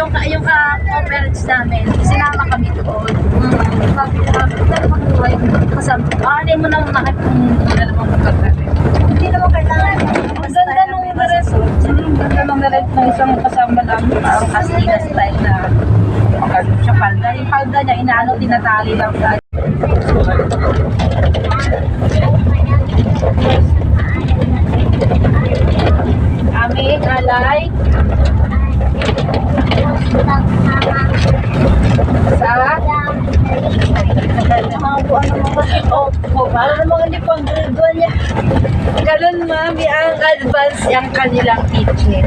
yung, yung ka-conference namin, sinama kami doon. Mm. Sabi ko, dalawang buhay, kasama, aanay mo nang nakip kung dalawang magkakaroon. Hindi naman kailangan. Ang ganda nung resort. Ang ganda nung resort ng isang kasama namin, parang Castina style na siya palda. Yung palda niya, inaano, tinatali lang sa Aming alay sa mga buwan ng mga Opo, para naman hindi pang graduan niya. Ganun mami ang advance yung kanilang teaching.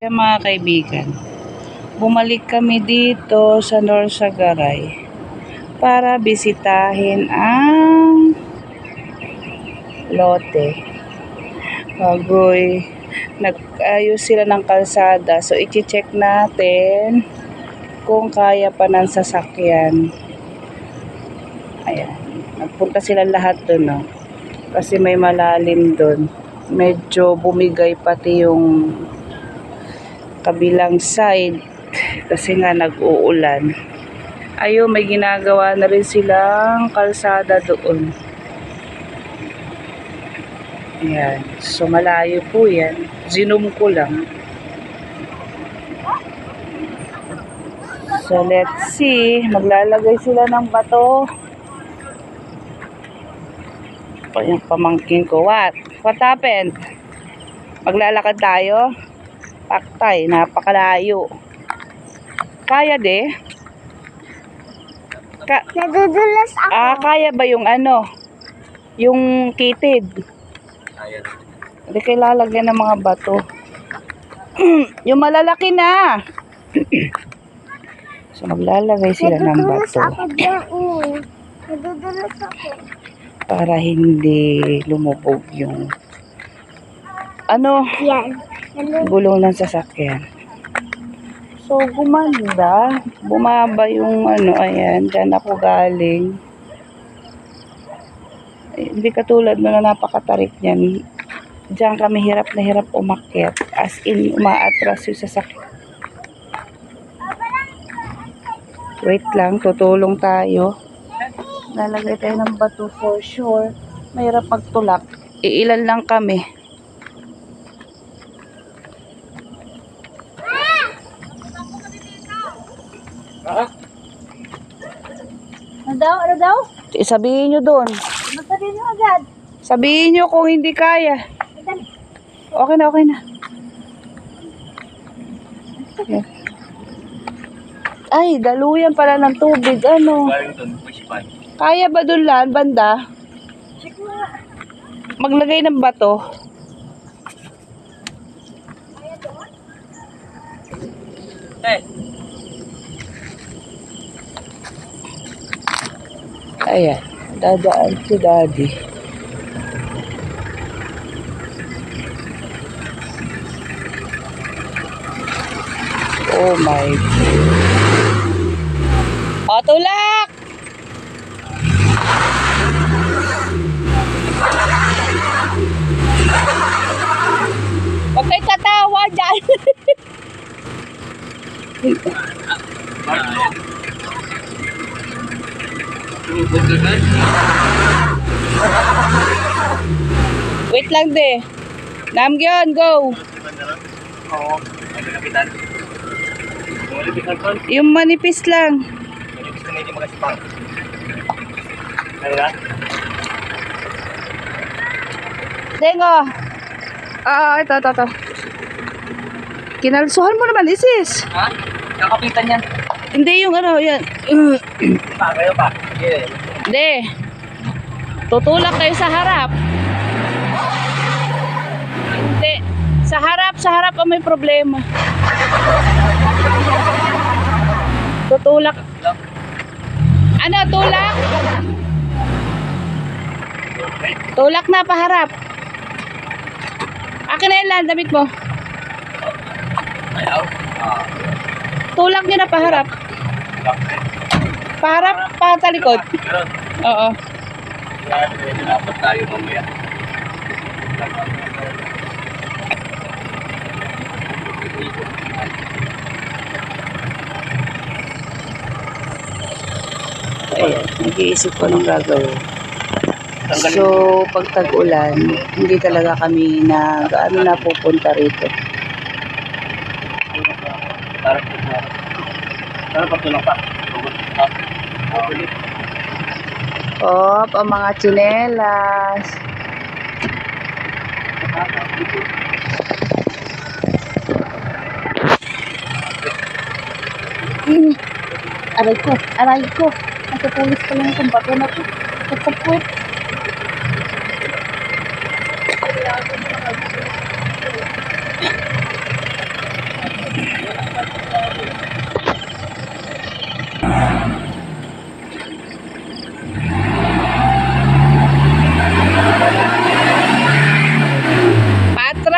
Kaya mga kaibigan, bumalik kami dito sa Norsagaray para bisitahin ang lote. Bagoy, nag-ayos sila ng kalsada. So, i-check natin kung kaya pa ng sasakyan. Ayan. Nagpunta sila lahat doon, no? Kasi may malalim doon. Medyo bumigay pati yung kabilang side kasi nga nag-uulan. Ayun, may ginagawa na rin silang kalsada doon. Ayan. So, malayo po yan. Zoom ko lang. So, let's see. Maglalagay sila ng bato. Pa yung pamangkin ko. What? What happened? Maglalakad tayo? Paktay, napakalayo. Kaya de? Ka Nadudulas ako. ah, kaya ba yung ano? Yung kitid? Hindi kayo lalagyan ng mga bato. yung malalaki na. so, maglalagay sila ng Nadudulas bato ako dyan eh. Nadudulas ako. para hindi lumubog yung ano, Yan. Gulong ng sasakyan. So, gumanda. Bumaba yung ano, ayan, dyan ako galing. Eh, hindi katulad na napakatarik niyan. Diyan kami hirap na hirap umakyat. As in, umaatras yung sasakyan. Wait lang, tutulong tayo. Lalagay tayo ng bato for sure. Mahirap magtulak. Iilan lang kami. Ano daw? Ano Sabihin nyo doon. Magsabihin niyo agad. Sabihin nyo kung hindi kaya. Okay na, okay na. Ay, daluyan pala ng tubig. Ano? Kaya ba doon lan, banda? Maglagay ng bato. Ayan, dadaan si daddy. Oh my God. O, tulak! Huwag kayo tatawa dyan. Wait lang de. Namgyon, go. Oo. Yung manipis lang. Malipis na? Dengo. Ah, ito, ito, ito. Kinalsuhan mo naman, isis. Ha? Kakapitan yan. Hindi yung ano, yan. Pa, kayo pa. Hindi. Tutulak kayo sa harap. Hindi. Sa harap, sa harap ang may problema. Tutulak. Ano, tulak? Tulak na, paharap. Akin na yan lang, damit mo. Tulak nyo na paharap. Para patalikod. Oo. Dapat tayo mamaya. Ayan, nag-iisip ko ng gagawin. So, pag tag-ulan, hindi talaga kami na gaano na pupunta rito. Para pa tulang pa. Op, ang mga tsinelas. Hmm. Aray ko, aray ko. Nagkapulis pa lang itong bato na to. Kapaput.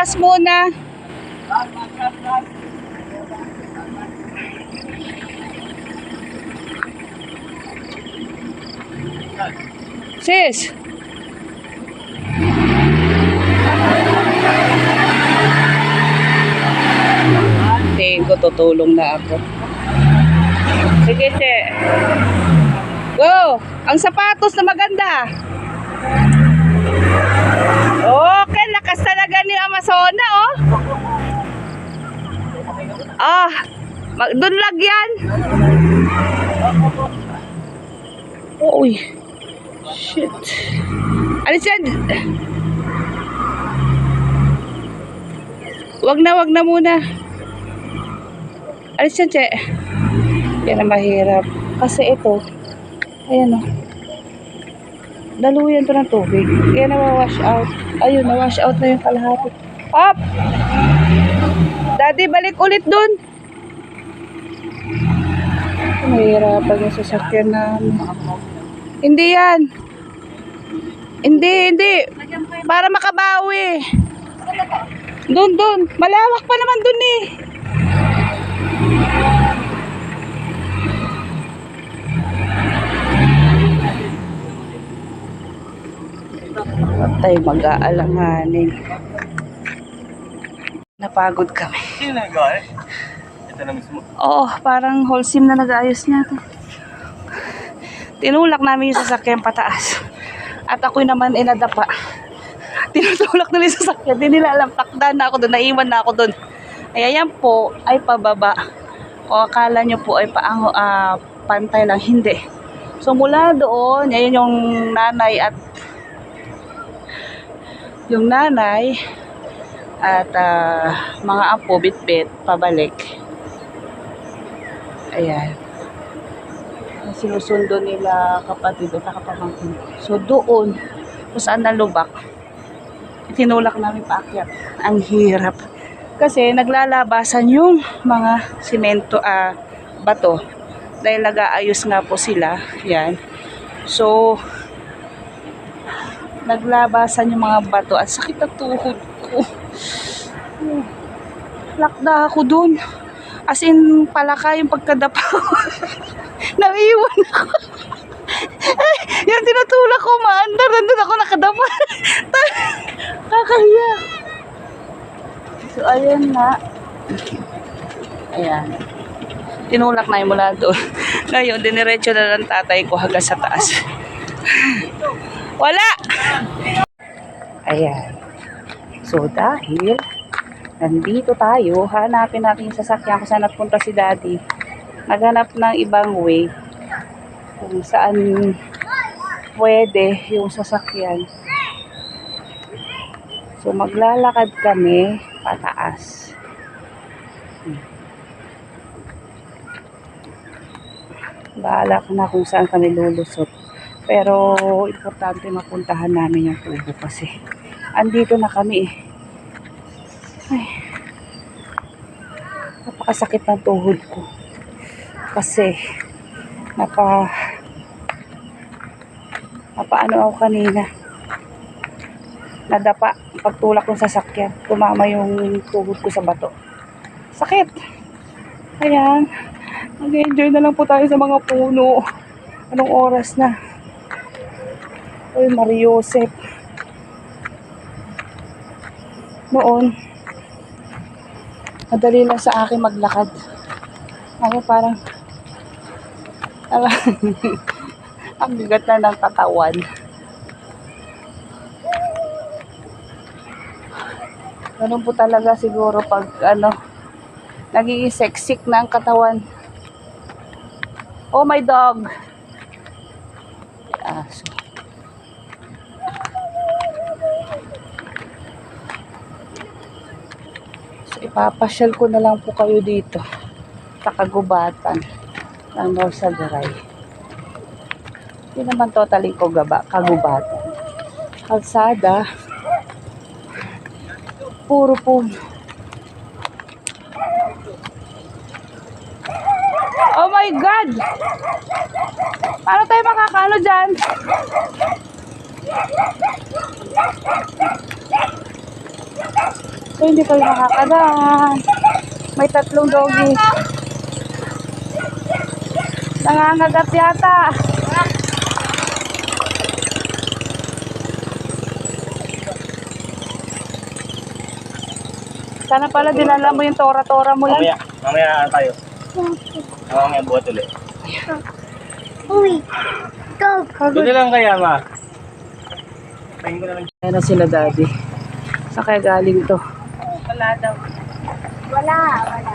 Patras muna. Sis. Tingin ko tutulong na ako. Sige, che. Go! Ang sapatos na maganda. Okay, lakas talaga ni Amazona, oh. Ah, mag- doon lagyan. Uy. Shit. Alis yan. Wag na, wag na muna. Alis yan, che. Yan ang mahirap. Kasi ito, ayan oh. Daluyan to ng tubig. Kaya nawawash out. Ayun, nawash out na yung kalahati. Up! Daddy, balik ulit dun. Mahirapan yung sasakyan namin. Hindi yan. Hindi, hindi. Para makabawi. Doon, doon. Malawak pa naman doon eh. Patay, mag-aalanganin. Napagod kami. Sino nagawa eh? Ito na mismo. Oo, parang wholesome na nag-ayos niya to. Tinulak namin yung sasakyan pataas. At ako'y naman inadapa. Tinutulak nila yung sasakyan. Hindi nila alam, takda na ako doon, naiwan na ako doon. Ay, ayan po ay pababa. O akala nyo po ay paango, ah, pantay lang. Hindi. So mula doon, ayan yung nanay at yung nanay at ah, mga apo bitbit pabalik. Ayan. Sinusundo nila kapatid at kapamangkin. So doon, kung saan nalubak, tinulak namin paakyat. Ang hirap. Kasi naglalabasan yung mga simento, ah, bato. Dahil nag-aayos nga po sila. Yan. So, naglabasan yung mga bato at sakit ang tuhod ko. Lakda ako dun. As in, palaka yung pagkadapa. Naiwan ako. Ay, yung tinutulak ko, maandar. Nandun ako nakadapa. Kakahiya. So, ayan na. Ayan. Tinulak na yung mula doon. Ngayon, diniretso na ng tatay ko hanggang sa taas. Wala! Ayan. So, dahil nandito tayo, hanapin natin yung sasakyan kung saan napunta si daddy. Naghanap ng ibang way kung saan pwede yung sasakyan. So, maglalakad kami pataas. Bahala ka na kung saan kami lulusot. Pero, importante mapuntahan namin yung kubo kasi andito na kami eh. Ay, napakasakit ng tuhod ko. Kasi, napa, napaano ako kanina. Nadapa, pagtulak ng sasakyan. Tumama yung tuhod ko sa bato. Sakit. Ayan. Mag-enjoy na lang po tayo sa mga puno. Anong oras na? Uy, Mariosep. Noon, madali lang sa akin maglakad. Ako parang, Ang bigat na ng katawan. Ganun po talaga siguro pag ano, nagiging sexic na ang katawan. Oh my dog. Aso. So, ipapasyal ko na lang po kayo dito sa kagubatan ng North Sagaray. Hindi naman totally ko gaba, kagubatan. Kalsada, puro puno. Oh my God! Paano tayo makakano dyan? So, hindi kayo makakadaan. May tatlong doggy. Nangangagat yata. Sana pala dinala mo yung tora-tora mo yan. Mamaya, mamaya ano tayo. Mamaya buhat ulit. Uy. Dog. Doon na lang kaya, ma. Na. Ayan na sila daddy. Saan kaya galing to? Wala daw. Wala. Wala.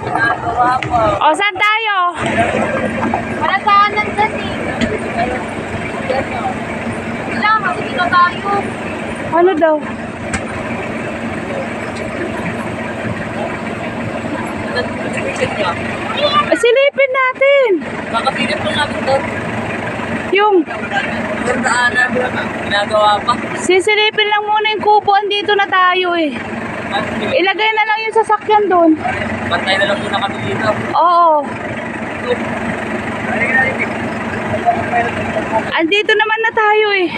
Ginagawa po. O, saan tayo? Wala saanan dyan eh. Wala, kasi dito tayo. Ano daw? Silipin natin. Makapilit po namin doon. Yung, Durdaanan ginagawa pa. Sisilipin lang muna yung kubo. Andito na tayo eh. Ilagay na lang yung sasakyan doon. Bantay na lang muna kami dito. Oo. Andito naman na tayo eh.